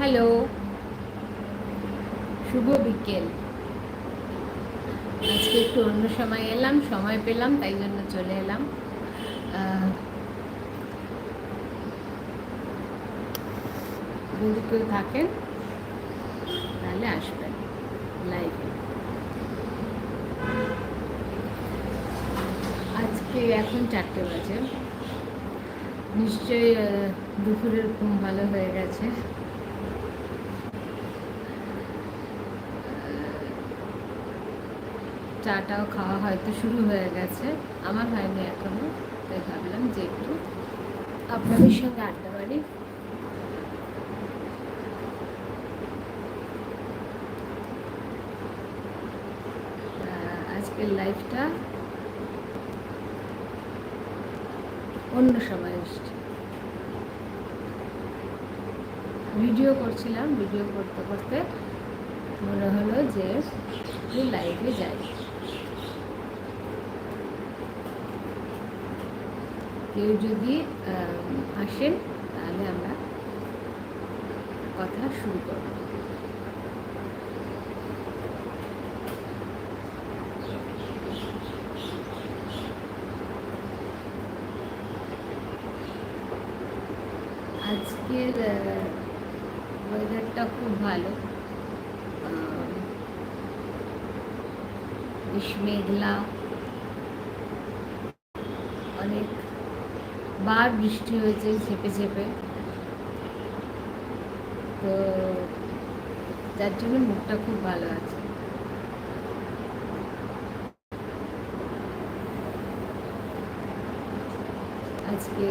Hello. শুভ বিকেল। আজকে একটু অন্য সময় এলাম, সময় পেলাম, তাই জন্য চলে এলাম। যদি কেউ থাকেন, তাহলে আসবেন লাইভে আজকে এখন চারটে বাজে। নিশ্চয়ই দুপুরের ঘুম ভালো হয়ে গেছে। চাটাও খাওয়া হয়তো শুরু হয়ে গেছে। আমার হয়নি এখনও তাই ভাবলাম যে একটু আপনাদের সঙ্গে আড্ডা মারি। আজকের লাইফটা অন্য সময় এসছে। ভিডিও করছিলাম, ভিডিও করতে করতে মনে হলো যে লাইভে যাই। কেউ যদি আসেন, তাহলে আমরা কথা শুরু করব। আজকের ওয়েদারটা খুব ভালো। বেশ মেঘলা। অনেক বার বৃষ্টি হয়েছে, ঝেপে ঝেপে। তো যার জন্য মুখটা খুব ভালো আছে। আজকে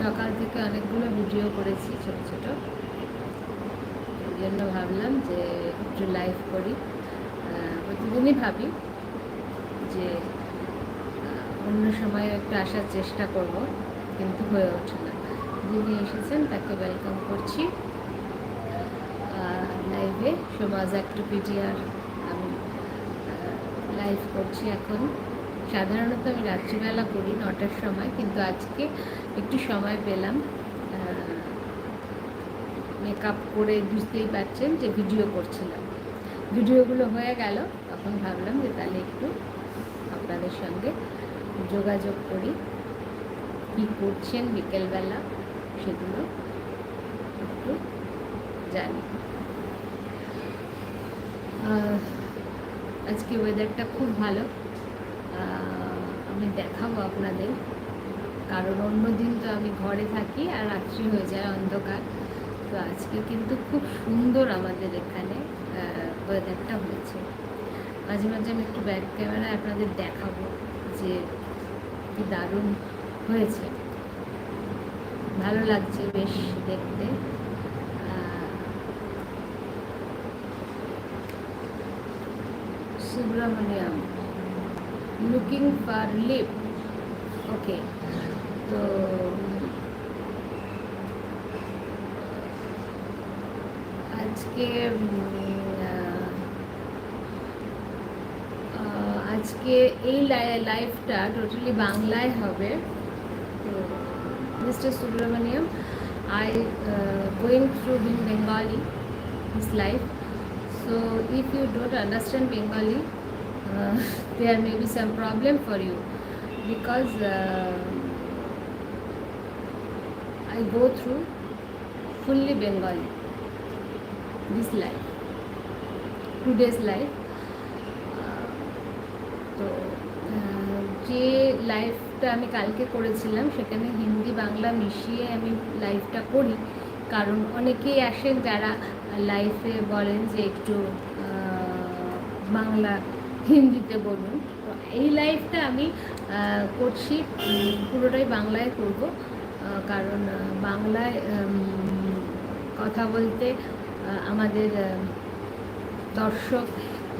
সকাল থেকে অনেকগুলো ভিডিও করেছি ছোট ছোট। জন্য ভাবলাম যে একটু লাইভ করি। প্রতিদিনই ভাবি যে অন্য সময় একটু আসার চেষ্টা করব, কিন্তু হয়ে ওঠে না। যিনি এসেছেন তাকে ওয়েলকাম করছি। লাইভে সমাজ অ্যাক্টিভিটিয়ার আমি লাইভ করছি এখন। সাধারণত আমি রাত্রিবেলা করি, নটার সময়, কিন্তু আজকে একটু সময় পেলাম মেকআপ করে বুঝতেই পারছেন যে ভিডিও করছিলাম। ভিডিওগুলো হয়ে গেল, তখন ভাবলাম যে তাহলে একটু আপনাদের সঙ্গে যোগাযোগ করি। কি করছেন বিকেলবেলা সেগুলো একটু জানি। আজকে ওয়েদারটা খুব ভালো। আমি দেখাবো আপনাদের। কারণ অন্য দিন তো আমি ঘরে থাকি আর রাত্রি হয়ে যায় অন্ধকার। তো আজকে কিন্তু খুব সুন্দর আমাদের এখানে ওয়েদারটা হয়েছে। মাঝে মাঝে আমি একটু ব্যাক ক্যামেরায় আপনাদের দেখাবো যে কি দারুণ হয়েছে। ভালো লাগছে বেশ দেখতে। Subramaniam looking for lip okay তো আজকে আজকে এই লাইফটা টোটালি বাংলায় হবে তো mister Subramaniam I going through in Bengali his life so if you don't understand Bengali there may be some problem for you because uh, I go through fully Bengali this life today's life যে লাইফটা আমি কালকে করেছিলাম, সেখানে হিন্দি বাংলা মিশিয়ে আমি লাইভটা করি। কারণ অনেকেই আসেন যারা লাইফে বলেন যে একটু বাংলা হিন্দিতে বলুন। তো এই লাইফটা আমি করছি পুরোটাই বাংলায় করব। কারণ বাংলায় কথা বলতে আমাদের দর্শক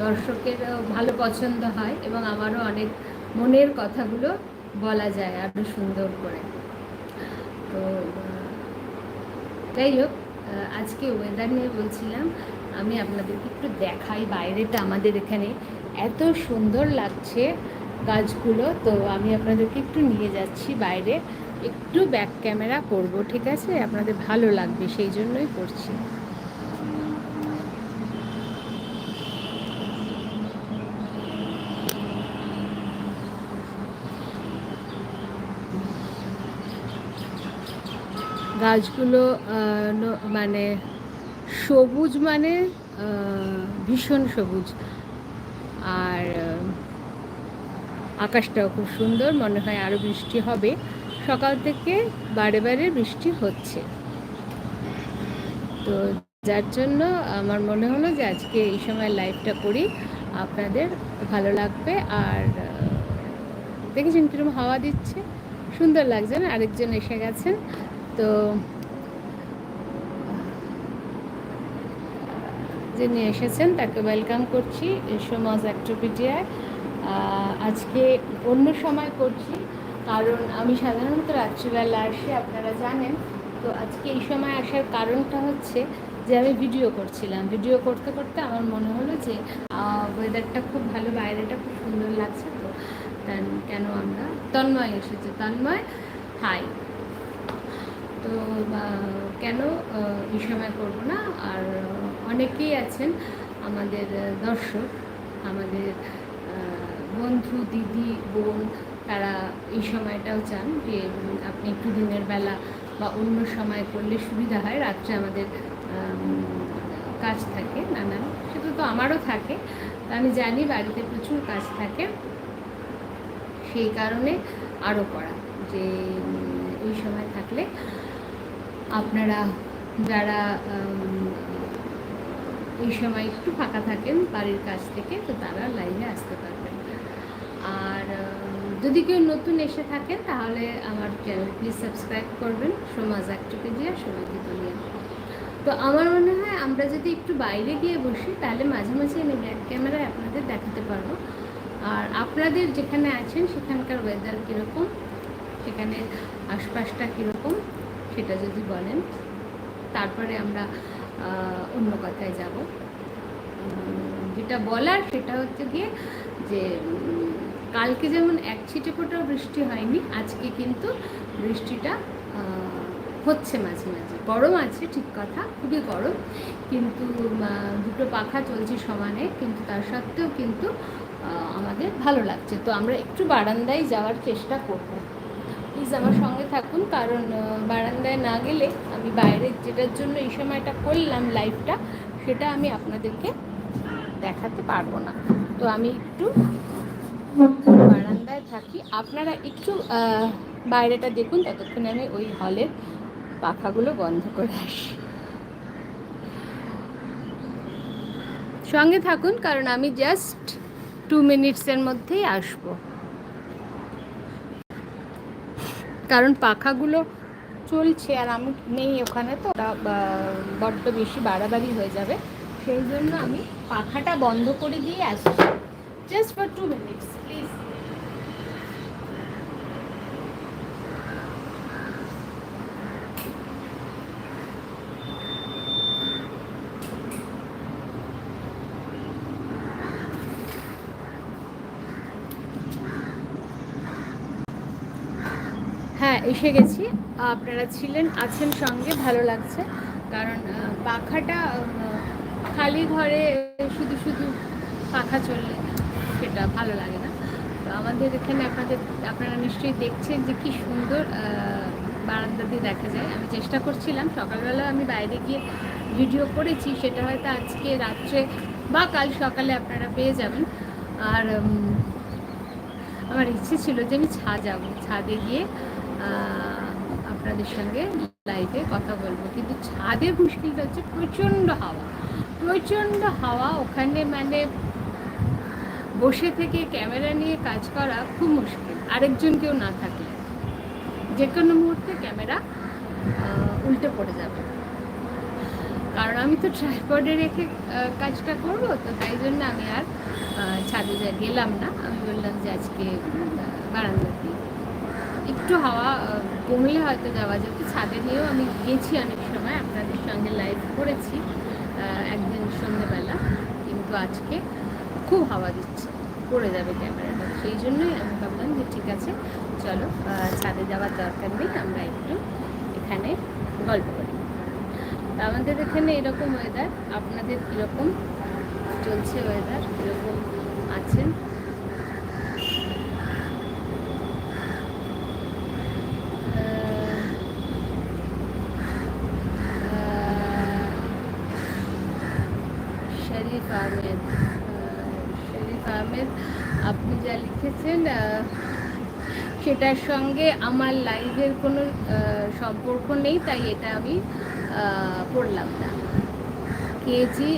দর্শকের ভালো পছন্দ হয় এবং আমারও অনেক মনের কথাগুলো বলা যায় আরও সুন্দর করে। তো, যাই হোক, আজকে ওয়েদার নিয়ে বলছিলাম, আমি আপনাদেরকে একটু দেখাই বাইরেটা আমাদের এখানে। এত সুন্দর লাগছে গাছগুলো, তো আমি আপনাদেরকে একটু নিয়ে যাচ্ছি বাইরে। একটু ব্যাক ক্যামেরা করব, ঠিক আছে? আপনাদের ভালো লাগবে, সেই জন্যই করছি। গাছগুলো মানে সবুজ মানে ভীষণ সবুজ। আর আকাশটাও খুব সুন্দর, মনে হয় আরও বৃষ্টি হবে। সকাল থেকে বারে বারে বৃষ্টি হচ্ছে। তো যার জন্য আমার মনে হলো যে আজকে এই সময় লাইভটা করি। আপনাদের ভালো লাগবে আর দেখেছেন কীরকম হাওয়া দিচ্ছে? সুন্দর লাগছে না? আরেকজন এসে গেছেন। তো, যিনি এসেছেন তাকে ওয়েলকাম করছি সমাজ অ্যাক্টিভিটিয়ায় আজকে অন্য সময় করছি, কারণ আমি সাধারণত রাত্রিবেলা আসি, আপনারা জানেন। তো আজকে এই সময় আসার কারণটা হচ্ছে যে আমি ভিডিও করছিলাম। ভিডিও করতে করতে আমার মনে হলো যে ওয়েদারটা খুব ভালো, বাইরেটা খুব সুন্দর লাগছে তো কেন আমরা তন্ময় এসেছে। তন্ময় হাই তো বা, কেন এই সময় করব না? আর অনেকেই আছেন আমাদের দর্শক আমাদের বন্ধু দিদি বোন তারা এই সময়টাও চান যে আপনি একটু দিনের বেলা বা অন্য সময় করলে সুবিধা হয়। রাত্রে আমাদের কাজ থাকে নানান। সেটা তো আমারও থাকে। তা আমি জানি বাড়িতে প্রচুর কাজ থাকে। সেই কারণে আরও করা যে এই সময় থাকলে আপনারা যারা এই সময় একটু ফাঁকা থাকেন বাড়ির কাছ থেকে, তো তারা লাইনে আসতে পারবেন। আর যদি কেউ নতুন এসে থাকেন, তাহলে আমার চ্যানেল প্লিজ সাবস্ক্রাইব করবেন। সমাজ অ্যাক্টিভিটিয়া সমাজী দুনিয়া তো আমার মনে হয় আমরা যদি একটু বাইরে গিয়ে বসি, তাহলে মাঝে মাঝে আমি ব্যাক ক্যামেরায় আপনাদের দেখাতে পারব। আর আপনাদের যেখানে আছেন, সেখানকার ওয়েদার কীরকম? সেখানে আশপাশটা কীরকম? সেটা যদি বলেন। তারপরে আমরা অন্য কথায় যাব। যেটা বলার সেটা হচ্ছে গিয়ে যে কালকে যেমন এক ছিটে ফোটাও বৃষ্টি হয়নি, আজকে কিন্তু বৃষ্টিটা হচ্ছে মাঝে মাঝে। গরম আছে, ঠিক কথা, খুবই গরম। কিন্তু দুটো পাখা চলছে সমানে, কিন্তু তার সত্ত্বেও কিন্তু আমাদের ভালো লাগছে। তো আমরা একটু বারান্দায় যাওয়ার চেষ্টা করব। প্লিজ আমার সঙ্গে থাকুন, কারণ বারান্দায় না গেলে আমি বাইরে যেটার জন্য এই সময়টা করলাম লাইভটা সেটা আমি আপনাদেরকে দেখাতে পারব না। তো আমি একটু বারান্দায় থাকি। আপনারা একটু বাইরেটা দেখুন, ততক্ষণে আমি ওই হলের পাখাগুলো বন্ধ করে আসি। সঙ্গে থাকুন, কারণ আমি জাস্ট টু মিনিটসের মধ্যেই আসব। কারণ পাখাগুলো চলছে আর আমি নেই ওখানে তো, ওটা বড্ড বেশি বাড়াবাড়ি হয়ে যাবে। সেই জন্য আমি পাখাটা বন্ধ করে দিয়ে আসছি। Just for two minutes please হ্যাঁ এসে গেছি। আপনারা ছিলেন, আছেন সঙ্গে, ভালো লাগছে। কারণ পাখাটা খালি ঘরে শুধু শুধু পাখা চললে সেটা ভালো লাগে না। তো আমাদের এখানে আপনাদের, আপনারা নিশ্চয়ই দেখছেন যে কি সুন্দর বারান্দা দিয়ে দেখা যায়। আমি চেষ্টা করছিলাম, সকালবেলা আমি বাইরে গিয়ে ভিডিও করেছি, সেটা হয়তো আজকে, রাত্রে বা কাল সকালে আপনারা পেয়ে যাবেন। আর আমার ইচ্ছে ছিল যে আমি ছাদ যাব। ছাদে গিয়ে আপনাদের সঙ্গে লাইভে কথা বলব। কিন্তু ছাদের মুশকিলটা হচ্ছে, প্রচণ্ড হাওয়া। প্রচণ্ড হাওয়া, ওখানে মানে বসে থেকে ক্যামেরা নিয়ে কাজ করা খুব মুশকিল। আরেকজন কেউ না থাকলে। যে কোনো মুহূর্তে ক্যামেরা উল্টে পড়ে যাবে। কারণ আমি তো ট্রাইপডে রেখে কাজটা করব, তো তাই জন্য আমি আর ছাদে যা গেলাম না। আমি বললাম যে আজকে বারান্দাতে একটু হাওয়া কমলে হয়তো যাওয়া যেত ছাদে নিয়েও আমি গেছি অনেক সময়, আপনাদের সঙ্গে লাইভ করেছি একদিন সন্ধ্যেবেলা কিন্তু আজকে খুব হাওয়া দিচ্ছে, পড়ে যাবে ক্যামেরাটা। সেই জন্যই আমি ভাবলাম যে ঠিক আছে, চলো ছাদে যাওয়ার দরকার নেই, আমরা একটু এখানে গল্প করি। আমাদের এখানে এরকম ওয়েদার আপনাদের কীরকম? চলছে ওয়েদার কীরকম আছেন শরীফ আহমেদ আহ, শরীফ আহমেদ আপনি যা আহ, সেটার সঙ্গে আমার লাইভের কোনো সম্পর্ক নেই তাই এটা আমি পড়লাম না। KG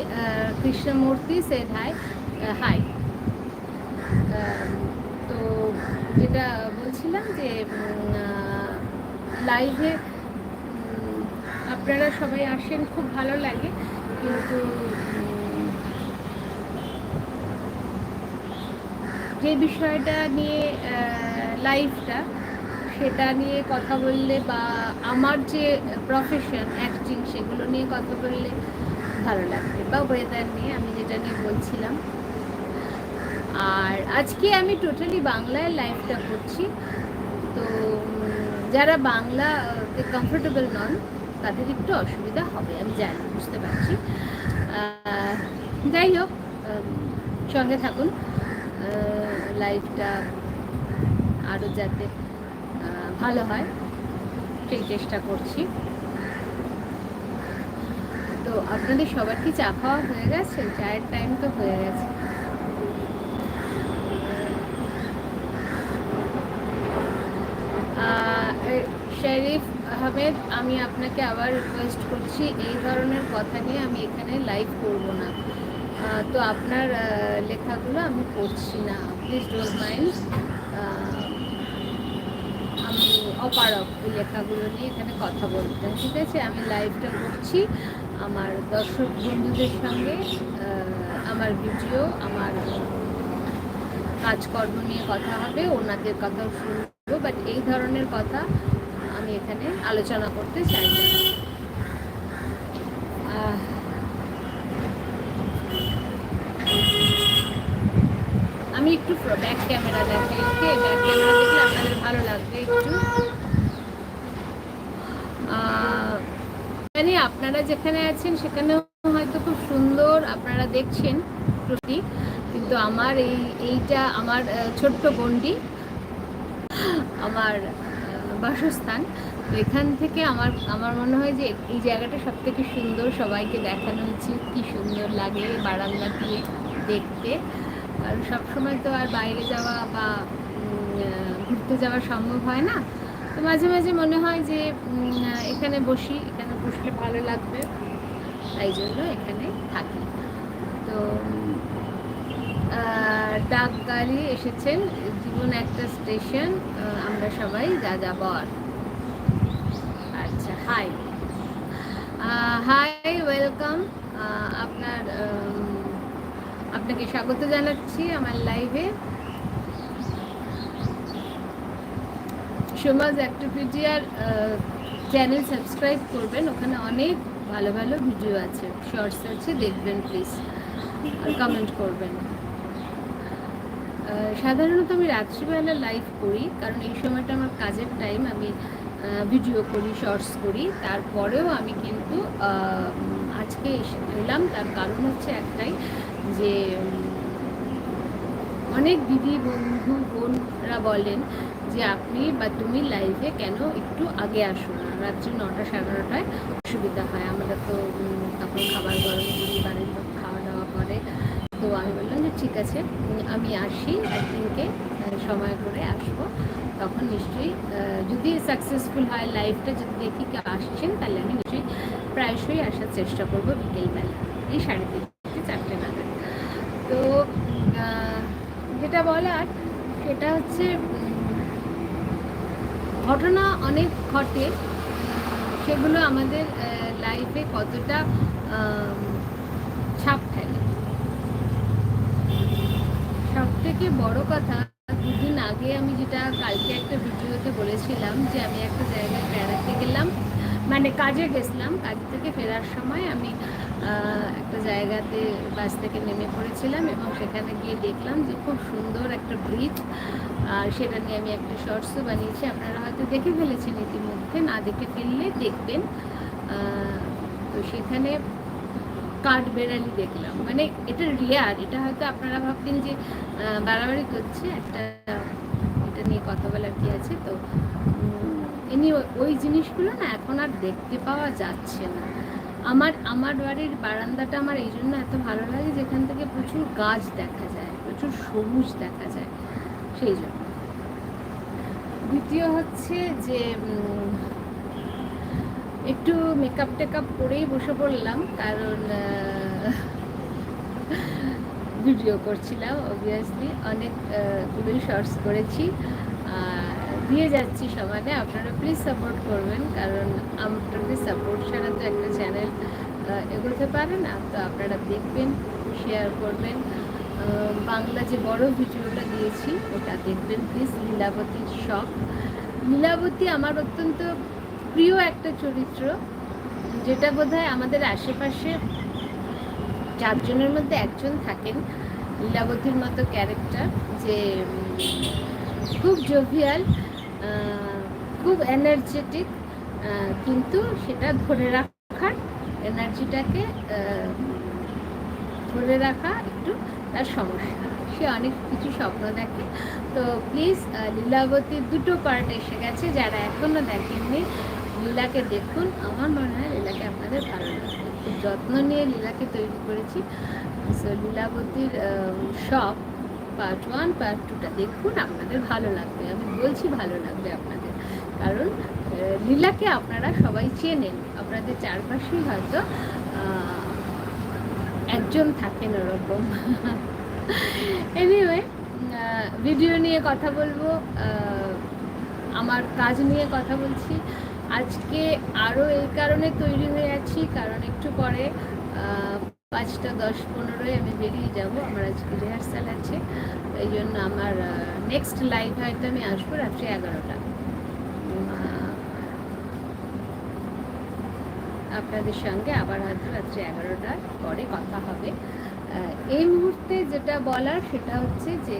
Krishnamurthy said hi hi তো যেটা বলছিলাম যে লাইভে আপনারা সবাই আসেন খুব ভালো লাগে। কিন্তু যে বিষয়টা নিয়ে লাইফটা সেটা নিয়ে কথা বললে বা আমার যে প্রফেশন অ্যাক্টিং সেগুলো নিয়ে কথা বললে ভালো লাগবে বা ওয়েদার নিয়ে, আমি যেটা নিয়ে বলছিলাম। আর আজকে আমি টোটালি বাংলায় লাইভটা করছি। তো যারা বাংলাতে কমফোর্টেবল নন, তাদের একটু অসুবিধা হবে, আমি জানি, বুঝতে পারছি। যাই হোক সঙ্গে থাকুন। লাইফটা আরও যাতে ভালো হয়, সেই চেষ্টা করছি। তো আপনাদের সবার কি চা খাওয়া হয়ে গেছে? চায়ের টাইম তো হয়ে গেছে। শরীফ আহমেদ, আমি আপনাকে আবার রিকোয়েস্ট করছি, এই ধরনের কথা নিয়ে আমি এখানে লাইভ করব না। তো আপনার লেখাগুলো আমি পড়ছি না। প্লিজ ডোন্ট মাইন্ড আমি অপারক এই লেখাগুলো নিয়ে এখানে কথা বলতে। ঠিক আছে? আমি লাইভটা করছি আমার দর্শক বন্ধুদের সঙ্গে। আমার ভিডিও আমার কাজকর্ম নিয়ে কথা হবে, ওনাদের কথাও শুনব। বাট এই ধরনের কথা আমি এখানে আলোচনা করতে চাই না। আমি একটু ব্যাক ক্যামেরা দেখাই ওকে ব্যাক ক্যামেরা দেখলে আপনাদের ভালো লাগবে একটু। মানে আপনারা যেখানে আছেন সেখানেও হয়তো খুব সুন্দর আপনারা দেখছেন প্রতি, কিন্তু আমার এই, এইটা আমার ছোট্ট গন্ডি, আমার বাসস্থান। তো এখান থেকে আমার আমার মনে হয় যে এই জায়গাটা সব থেকে সুন্দর, সবাইকে দেখানো উচিত কি সুন্দর লাগে বারান্দা দিয়ে দেখতে। কারণ সবসময় তো আর বাইরে যাওয়া বা ঘুরতে যাওয়া সম্ভব হয় না। তো মাঝে মাঝে মনে হয় যে এখানে বসি, এখানে বসলে ভালো লাগবে। তাই জন্য এখানে থাকি। তো ডাক গাড়ি এসেছেন, জীবন একটা স্টেশন আমরা সবাই যা যাবর আচ্ছা হাই হাই ওয়েলকাম আপনার আপনাকে স্বাগত জানাচ্ছি আমার লাইভে সমাজ অ্যাক্টিভিটিয়ার চ্যানেল সাবস্ক্রাইব করবেন। ওখানে অনেক ভালো ভালো ভিডিও আছে শর্টস আছে, দেখবেন প্লিজ আর কমেন্ট করবেন। সাধারণত আমি রাত্রিবেলা লাইভ করি, কারণ এই সময়টা আমার কাজের টাইম আমি ভিডিও করি শর্টস করি। তারপরেও আমি কিন্তু আজকে এলাম, তার কারণ হচ্ছে একটাই যে অনেক দিদি বন্ধু, বোনরা বলেন যে, আপনি বা তুমি লাইভে কেন একটু আগে আসো না? রাত্রি নটা সাড়ে নটায় অসুবিধা হয়। আমরা তো তখন খাবার গরম করি, বাড়ির লোক খাওয়া দাওয়া করে। তো আমি বললাম যে, ঠিক আছে আমি আসি, একদিনকে সময় করে আসব। তখন নিশ্চয়ই যদি সাকসেসফুল হয় লাইফটা যদি দেখি কেউ আসছেন, তাহলে আমি নিশ্চয়ই প্রায়শই আসার চেষ্টা করব বিকেলবেলা। এই সাড়ে তিনটে চারটে নাগাদ তো আহ, যেটা বলার সেটা হচ্ছে, ঘটনা অনেক ঘটে। সেগুলো আমাদের লাইফে কতটা ছাপ ফেলে। সব থেকে বড় কথা, দুদিন আগে আমি যেটা কালকে একটা ভিডিওতে বলেছিলাম যে আমি একটা জায়গায় বেড়াতে গেলাম। মানে কাজে গেছিলাম, কাজ থেকে ফেরার সময় আমি একটা জায়গাতে বাস থেকে নেমে পড়েছিলাম এবং সেখানে গিয়ে দেখলাম যে খুব সুন্দর একটা ব্রিজ। আর সেটা নিয়ে আমি একটা শর্টসও বানিয়েছি। আপনারা হয়তো দেখে ফেলেছেন ইতিমধ্যে, না দেখে ফেললে দেখবেন। তো সেখানে কাঠ বেড়ালি দেখলাম। মানে এটা রিয়ার এটা হয়তো আপনারা ভাবতেন যে বাড়াবাড়ি করছে। একটা, এটা নিয়ে কথা বলার কি আছে? তো এমনি ওই জিনিসগুলো না এখন আর দেখতে পাওয়া যাচ্ছে না। আমার আমার বাড়ির বারান্দাটা আমার এই জন্য এত ভালো লাগে যেখান থেকে প্রচুর গাছ দেখা যায়, প্রচুর সবুজ দেখা যায়, সেই জন্য। দ্বিতীয় হচ্ছে যে একটু মেকআপ টেকআপ করেই বসে পড়লাম, কারণ ভিডিও করছিলাম অবভিয়াসলি অনেকগুলোই শর্টস করেছি। দিয়ে যাচ্ছি সমানে আপনারা প্লিজ সাপোর্ট করবেন, কারণ আপনাদের সাপোর্ট ছাড়া তো একটা চ্যানেল এগোতে পারে না। তো আপনারা দেখবেন শেয়ার করবেন। বাংলা যে বড় ভিডিওটা দিয়েছি, ওটা দেখবেন প্লিজ লীলাবতীর শখ লীলাবতী আমার অত্যন্ত প্রিয় একটা চরিত্র, যেটা বোধহয় আমাদের আশেপাশে চারজনের মধ্যে একজন থাকেন। লীলাবতীর মতো ক্যারেক্টার যে খুব জোভিয়াল খুব এনার্জেটিক কিন্তু সেটা ধরে রাখার এনার্জিটাকে ধরে রাখা একটু তার সমস্যা। সে অনেক কিছু স্বপ্ন দেখে। তো প্লিজ লীলাবতীর দুটো পার্ট এসে গেছে। যারা এখনও দেখেননি, লীলাকে দেখুন। আমার মনে হয় লীলাকে আপনাদের ভালো লাগবে। খুব যত্ন নিয়ে লীলাকে তৈরি করেছি। সো লীলাবতীর শপ পার্ট ওয়ান পার্ট টুটা দেখুন, আপনাদের ভালো লাগবে। আমি বলছি ভালো লাগবে আপনাদের। কারণ লীলাকে আপনারা সবাই চেনেন। আপনাদের চারপাশেই হয়তো একজন থাকেন ওরকম। এনিওয়ে ভিডিও নিয়ে কথা বলব আমার কাজ নিয়ে কথা বলছি। আজকে আরও এই কারণে তৈরি হয়ে আছি, কারণ একটু পরে পাঁচটা দশ পনেরোয় আমি বেরিয়ে যাব। আমার আজকে রিহার্সাল আছে। এই জন্য আমার নেক্সট লাইভ হয়তো আমি আসব রাত্রি এগারোটা। আপনাদের সঙ্গে আবার হয়তো রাত্রি এগারোটার পরে কথা হবে। এই মুহূর্তে যেটা বলার সেটা হচ্ছে যে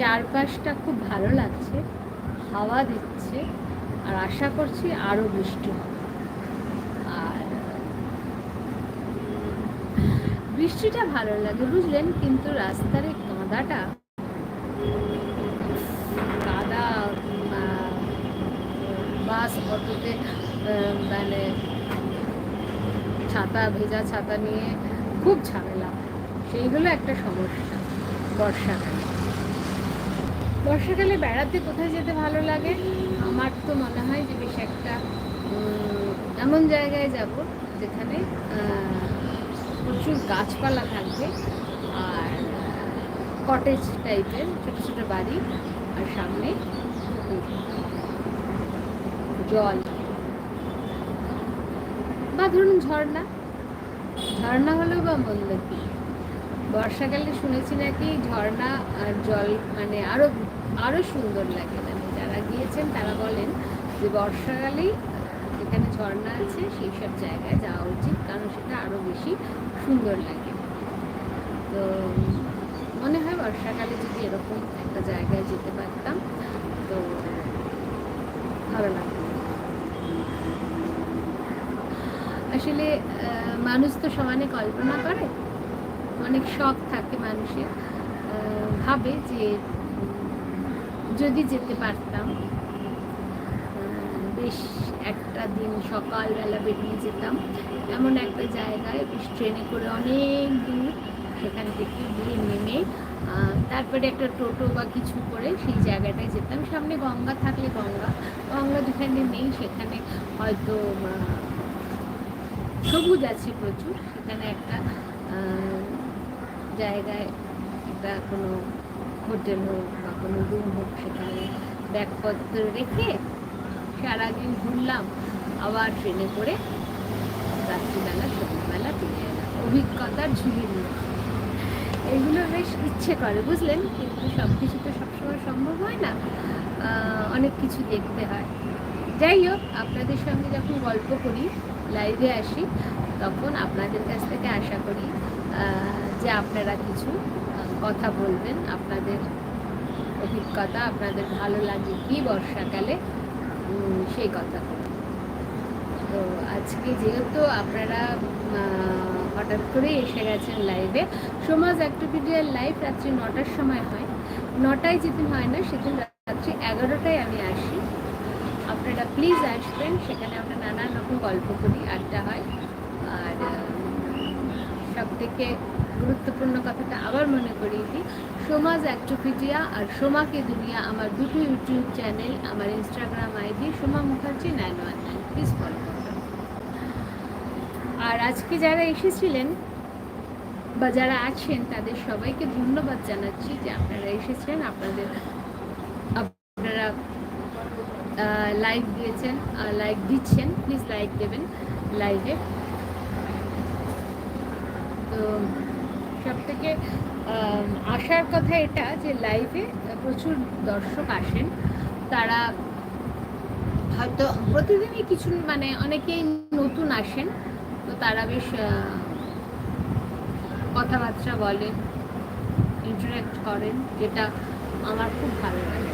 চারপাশটা খুব ভালো লাগছে, হাওয়া দিচ্ছে, আর আশা করছি আরও বৃষ্টি হবে আর বৃষ্টিটা ভালো লাগে, বুঝলেন? কিন্তু রাস্তার কাদাটা, কাদা বাস অটোতে মানে ছাতা, ভেজা ছাতা নিয়ে খুব ঝামেলা। সেইগুলো একটা সমস্যা বর্ষাকালে। বর্ষাকালে বেড়াতে কোথায় যেতে ভালো লাগে? আমার তো মনে হয় যে বেশ একটা এমন জায়গায় যাব যেখানে প্রচুর গাছপালা থাকবে আর কটেজ টাইপের ছোটো ছোটো বাড়ি আর সামনে জল। বা ধরুন ঝর্ণা। ঝর্ণা হলেও বা মন্দ কি বর্ষাকালে শুনেছি নাকি ঝর্ণা আর জল মানে আরও আরও সুন্দর লাগে। মানে যারা গিয়েছেন তারা বলেন যে বর্ষাকালেই যেখানে ঝর্ণা আছে, সেই সব জায়গায় যাওয়া উচিত। কারণ সেটা আরও বেশি সুন্দর লাগে। তো মনে হয় বর্ষাকালে যদি এরকম একটা জায়গায় যেতে পারতাম, তো ভালো লাগতো। আসলে মানুষ তো সমানে কল্পনা করে, অনেক শখ থাকে মানুষের ভাবে যে যদি যেতে পারতাম বেশ একটা দিন সকালবেলা বেরিয়ে যেতাম। এমন একটা জায়গায় ট্রেনে করে অনেক দূর সেখান থেকে গিয়ে নেমে তারপরে একটা টোটো বা কিছু করে সেই জায়গাটায় যেতাম। সামনে গঙ্গা থাকলে গঙ্গা গঙ্গা যেখানে নেই, সেখানে হয়তো সবুজ আছে প্রচুর। সেখানে একটা জায়গায় একটা কোনো হোটেল হোক বা কোনো রুম হোক, সেখানে ব্যাগপত্র রেখে সারাদিন ঘুরলাম, আবার ট্রেনে করে রাত্রিবেলা, সন্ধ্যাবেলা ফিরে এলাম। অভিজ্ঞতার ঝুলি নিয়ে এগুলো বেশ ইচ্ছে করে, বুঝলেন? কিন্তু সব কিছু তো সবসময় সম্ভব হয় না। অনেক কিছু দেখতে হয়। যাই হোক, আপনাদের সঙ্গে যখন গল্প করি লাইভে আসি, তখন আপনাদের কাছ থেকে আশা করি যে আপনারা কিছু কথা বলবেন, আপনাদের অভিজ্ঞতা, আপনাদের ভালো লাগে কি বর্ষাকালে সেই কথা। তো আজকে যেহেতু আপনারা হঠাৎ করে এসে গেছেন লাইভে সমাজ অ্যাক্টিভিটির লাইভ রাত্রি নটার সময় হয়। নটায় যেদিন হয় না, সেদিন রাত্রি এগারোটায় আমি আসি। আপনারা প্লিজ আসবেন, সেখানে আমরা নানান রকম গল্প করি, আড্ডা হয়। আর সব থেকে গুরুত্বপূর্ণ কথাটা আবার মনে করিয়ে দিই সমাজ অ্যাক্টিভিটিয়া আর সোমাকে দুনিয়া আমার দুটো ইউটিউব চ্যানেল, আমার Instagram ID Soma Mukherjee nine one nine. Please follow আর আজকে যারা এসেছিলেন বা যারা আছেন, তাদের সবাইকে ধন্যবাদ জানাচ্ছি যে আপনারা এসেছেন, আপনাদের, আপনারা লাইক দিয়েছেন লাইক দিচ্ছেন। প্লিজ লাইক দেবেন লাইভে তো সব থেকে আসার কথা এটা যে লাইভে প্রচুর দর্শক আসেন। তারা হয়তো প্রতিদিনই কিছু মানে অনেকেই নতুন আসেন। তো তারা বেশ কথাবার্তা বলেন ইন্টারাক্ট করেন, যেটা আমার খুব ভালো লাগে।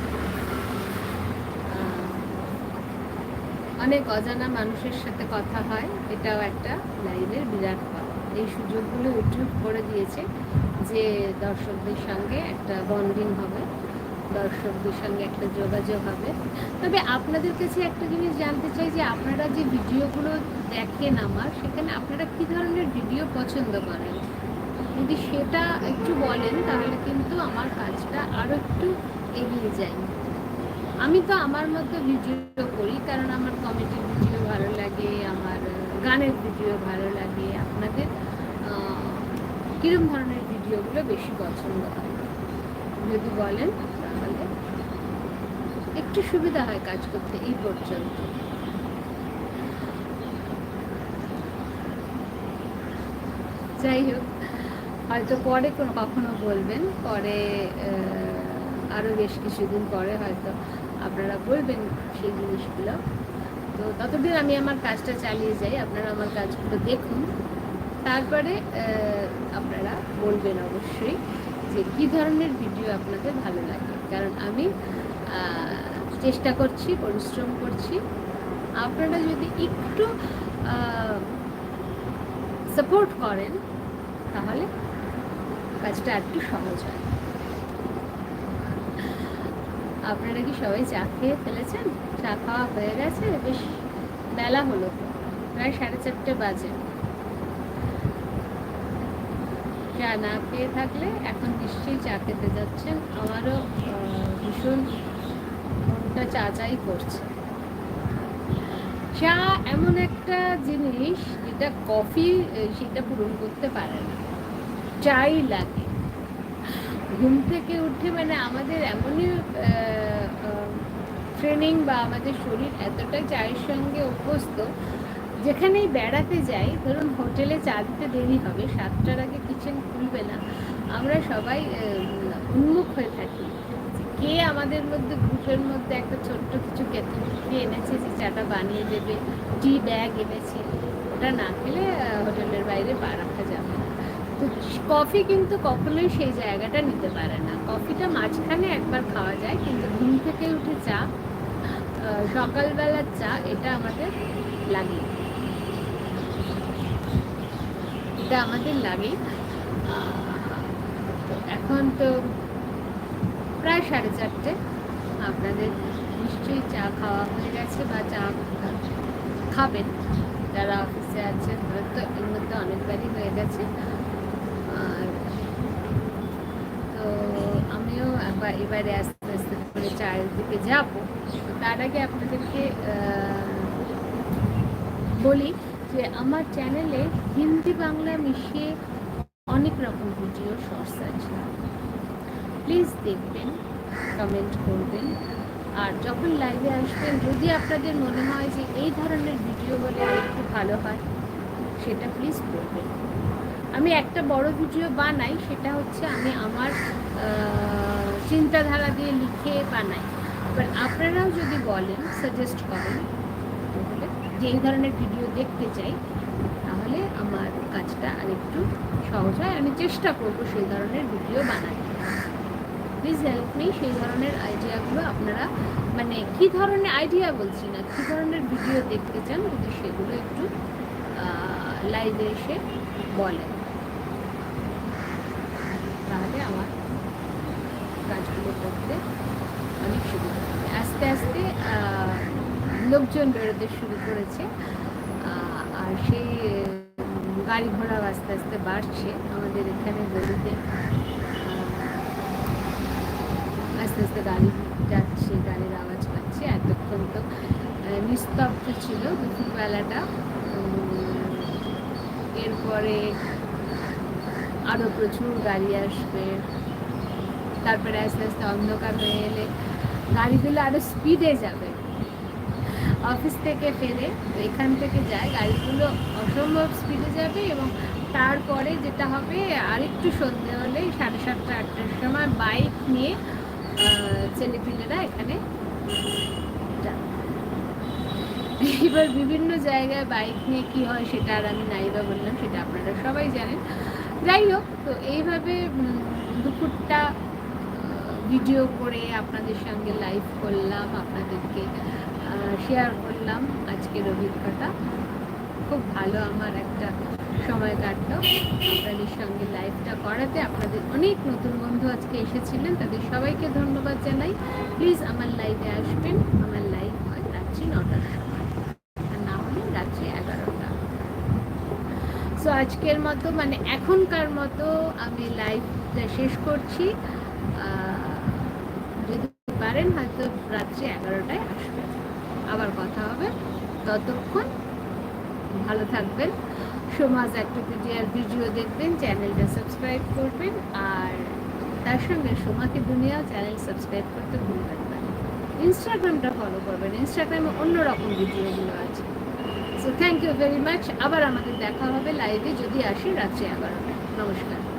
অনেক অজানা মানুষের সাথে কথা হয়, এটাও একটা লাইভের বিরাট পাওয়া এই সুযোগগুলো ইউটিউব করে দিয়েছে যে দর্শকদের সঙ্গে একটা বন্ডিং হবে, দর্শকদের সঙ্গে একটা যোগাযোগ হবে। তবে আপনাদের কাছে একটা জিনিস জানতে চাই যে আপনারা যে ভিডিওগুলো দেখেন আমার, সেখানে আপনারা কী ধরনের ভিডিও পছন্দ করেন? যদি সেটা একটু বলেন তাহলে কিন্তু আমার কাজটা আরও একটু এগিয়ে যায়। আমি তো আমার মতো ভিডিও করি, কারণ আমার কমেডি ভিডিও ভালো লাগে, আমার গানের ভিডিও ভালো লাগে, আপনাদের কিরম ধরনের ভিডিওগুলো বেশি পছন্দ হয়? যদি বলেন তাহলে। একটু সুবিধা হয় কাজ করতে এই পর্যন্ত। যাই হোক, হয়তো পরে কোনো কখনো বলবেন, পরে আরও বেশ কিছুদিন পরে হয়তো আপনারা বলবেন সেই জিনিসগুলো। তো ততদিন আমি আমার কাজটা চালিয়ে যাই আপনারা আমার কাজগুলো দেখুন। তারপরে আপনারা বলবেন অবশ্যই যে কী ধরনের ভিডিও আপনাদের ভালো লাগে। কারণ আমি চেষ্টা করছি, পরিশ্রম করছি। আপনারা যদি একটু সাপোর্ট করেন, তাহলে কাজটা একটু সহজ হয়। আপনারা কি সবাই চা খেয়ে ফেলেছেন? চা খাওয়া হয়ে গেছে? বেশ, বেলা হলো। প্রায় সাড়ে চারটে বাজে। চা না খেয়ে থাকলে এখন নিশ্চয়ই চা খেতে যাচ্ছেন। আমারও ভীষণ মনটা চা চাই করছে। চা এমন একটা জিনিস যেটা কফি সেটা পূরণ করতে পারে না। চাই লাগে। ঘুম থেকে উঠে মানে আমাদের এমনই ট্রেনিং বা আমাদের শরীর এতটাই চায়ের সঙ্গে অভ্যস্ত যেখানেই বেড়াতে যাই, ধরুন হোটেলে চা দিতে দেরি হবে, সাতটার আগে কিচেন খুলবে না, আমরা সবাই উন্মুখ হয়ে থাকি। কে আমাদের মধ্যে, গ্রুপের মধ্যে একটা ছোট্ট কিছু কেতন কে এনেছে, যে চাটা বানিয়ে দেবে, টি ব্যাগ এনেছে, ওটা না খেলে হোটেলের বাইরে পা রাখা যাবে না। তো কফি কিন্তু কখনোই সেই জায়গাটা নিতে পারে না। কফিটা মাঝখানে একবার খাওয়া যায়, কিন্তু ঘুম থেকে উঠে চা সকালবেলার চা, এটা আমাদের লাগে। এটা আমাদের লাগে। এখন তো প্রায় সাড়ে চারটে। আপনাদের নিশ্চয়ই চা খাওয়া হয়ে গেছে বা চা খাবেন। যারা অফিসে আছেন হয়তো এর মধ্যে অনেকবারই হয়ে গেছে। আর তো আমিও এবারে আস্তে আস্তে করে চায়ের দিকে যাব। তো তার আগে আপনাদেরকে বলি যে আমার চ্যানেলে হিন্দি বাংলা মিশিয়ে অনেক রকম ভিডিও শর্টস আছে। প্লিজ দেখবেন কমেন্ট করবেন। আর যখন লাইভে আসবেন, যদি আপনাদের মনে হয় যে এই ধরনের ভিডিও হলে একটু ভালো হয়, সেটা প্লিজ করবেন। আমি একটা বড় ভিডিও বানাই, সেটা হচ্ছে আমি আমার চিন্তাধারা দিয়ে লিখে বানাই। এবার আপনারাও যদি বলেন সাজেস্ট করেন তাহলে যে এই ধরনের ভিডিও দেখতে চাই, তাহলে আমার কাজটা আরেকটু সহজ হয়। আমি চেষ্টা করব সেই ধরনের ভিডিও বানাতে। প্লিজ হেল্প মি সেই ধরনের আইডিয়াগুলো আপনারা মানে কী ধরনের আইডিয়া বলছি না, কী ধরনের ভিডিও দেখতে চান, যদি সেগুলো একটু লাইভে এসে বলেন তাহলে আমার কাজগুলো করতে অনেক সুবিধা হবে আস্তে আস্তে আহ, লোকজন বেরোতে শুরু করেছে। আর সেই গাড়ি ঘোড়াও আস্তে আস্তে বাড়ছে। আমাদের এখানে গলিতে আস্তে আস্তে গাড়ি যাচ্ছে, গাড়ির আওয়াজ পাচ্ছে। এতক্ষণ তো নিস্তব্ধ ছিল দুপুরবেলাটা। এরপরে আরও প্রচুর গাড়ি আসবে। তারপরে আস্তে আস্তে অন্ধকার হয়ে এলে গাড়িগুলো আরও স্পিডে যাবে। অফিস থেকে ফেরে এখান থেকে যায়। গাড়িগুলো অসম্ভব স্পিডে যাবে এবং তারপরে যেটা হবে, আরেকটু সন্ধে হলে সাড়ে সাতটা, আটটার সময় বাইক নিয়ে ছেলেপিলেরা এখানে এবার বিভিন্ন জায়গায় বাইক নিয়ে কি হয় সেটা আর আমি নাইবা বললাম, সেটা আপনারা সবাই জানেন। যাই হোক, তো এইভাবে দুপুরটা ভিডিও করে আপনাদের সঙ্গে লাইভ করলাম, আপনাদেরকে শেয়ার করলাম আজকের অভিজ্ঞতা। খুব ভালো আমার একটা সময় কাটলো। আপনাদের সঙ্গে লাইভটা করাতে আপনাদের অনেক নতুন বন্ধু আজকে এসেছিলেন, তাদের সবাইকে ধন্যবাদ জানাই। প্লিজ আমার লাইভে আসবেন। আমার লাইভ হয় রাত্রি নটার সময়। রাত্রি এগারোটা। সো আজকের মতো মানে এখনকার মতো আমি লাইভটা শেষ করছি। যদি পারেন হয়তো রাত্রি এগারোটায় আসবেন। আবার কথা হবে। ততক্ষণ ভালো থাকবেন। সমাজ অ্যাক্টিভিটিয়ার ভিডিও দেখবেন, চ্যানেলটা সাবস্ক্রাইব করবেন, আর তার সঙ্গে সোমাকে দুনিয়া চ্যানেল সাবস্ক্রাইব করতে ভুলবেন না। ইনস্টাগ্রামটা ফলো করবেন। ইনস্টাগ্রামে অন্যরকম ভিডিওগুলো আছে। So thank you very much আবার আমাদের দেখা হবে লাইভে যদি আসি, রাত্রি এগারোটায়। নমস্কার।